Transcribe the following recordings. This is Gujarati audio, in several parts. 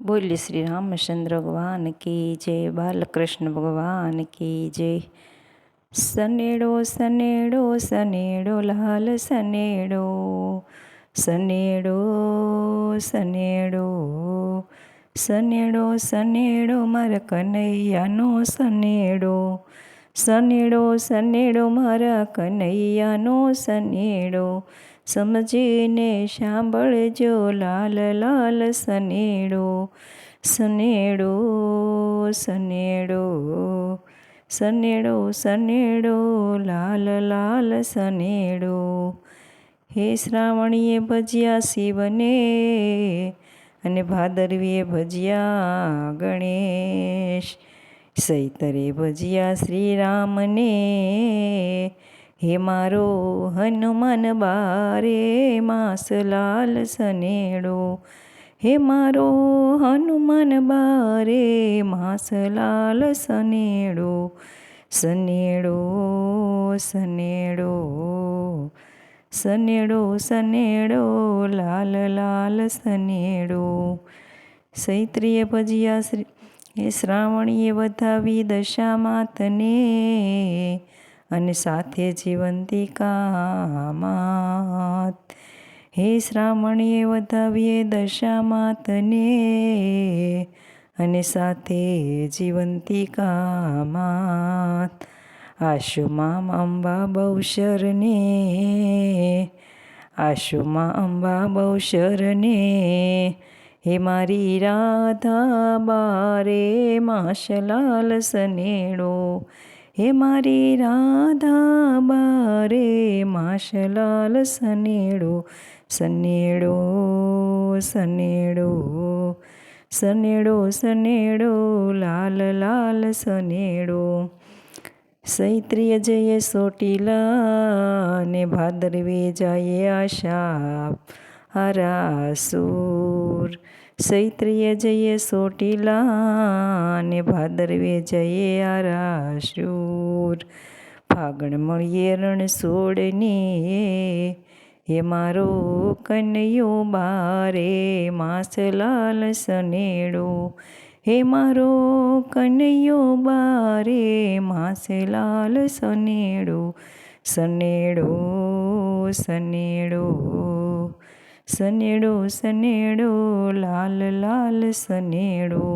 બોલ્ય શ્રી રામચંદ્ર ભગવાન કી જય બાલકૃષ્ણ ભગવાન કી જય. સનેડો સનેડો સનેડો, લાલ સનેડો સનેડો સનેડો સનેડો સનેડો, મારા કનૈયાનો સનેડો સનેડો સનેડો મારા કનૈયાનો સનેડો. સમજીને સાંભળજો લાલ લાલ સનેડો. સનેડો સનેડો. સનેડો સનેડો, લાલ લાલ સનેડો. હે શ્રાવણીએ ભજ્યા શિવને અને ભાદરવીએ ભજ્યા ગણેશ. સૈતરે ભજ્યા શ્રીરામને, હે મારો હનુમાન બારે માસલાલ સનેડો, હે મારો હનુમાન બારે માસલાલ સનેડો સનેડો સનેડો સનેડો સનેડો, લાલ લાલ સનેડો. સૈત્રીએ ભજિયા શ્રી હે શ્રાવણીએ વધાવી દશા માતને અને સાથે જીવંતી કામાત. હે શ્રાવણીએ વધાવીએ દશા માતને અને સાથે જીવંતી કામાત. આશુમાં અંબા બહુશરને આશુમાં અંબા બહુશરને હે મારી રાધા બારે માશલાલ સનેડો, હે મારી રાધા બારે માશલાલ સનેડો સનેડો સનેડો સનેડો સનેડો, લાલ લાલ સનેડો. સૈત્રીય જઈએ સોટીલા ને ભાદરવે જઈએ આશા હરાસુર સૈત્રીય જઈએ સોટીલા ને ભાદરવે જઈએ આરાશુર ફાગણ મળીએ રણ સોડને હે મારો કનૈયો બારે માસલાલ સનેડો હે મારો કનૈયો બારે માસલાલ સનેડો સનેડો સનેડો સનેડો સનેડો લાલ લાલ સનેડો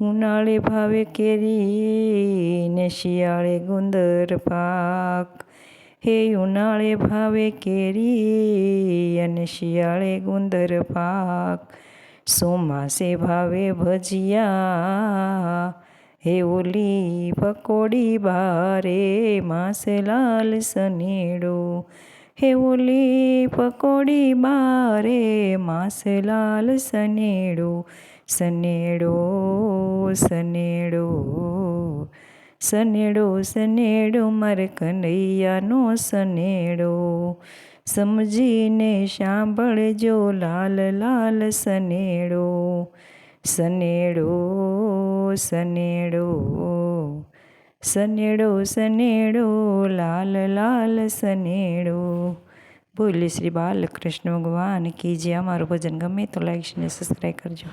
ઉનાળે ભાવે કેરી ને શિયાળે ગુંદર પાક હે ઉનાળે ભાવે કેરી અને શિયાળે ગુંદર પાક ચોમાસે ભાવે ભજીયા હે ઓલી પકોડી બારે માસે લાલ સનેડો હે ઓલી પકોડી બારે માસલાલ સનેડો સનેડો સનેડો સનેડો સનેડો, મારે કનૈયાનો સનેડો. સમજીને સાંભળજો લાલ લાલ સનેડો સનેડો સનેડો. સનેડો સનેડો લાલ લાલ સનેડો બોલે શ્રી બાલકૃષ્ણ ભગવાન કે જે અમારું ભજન ગમે તો લાઈક અને સબસ્ક્રાઈબ કરજો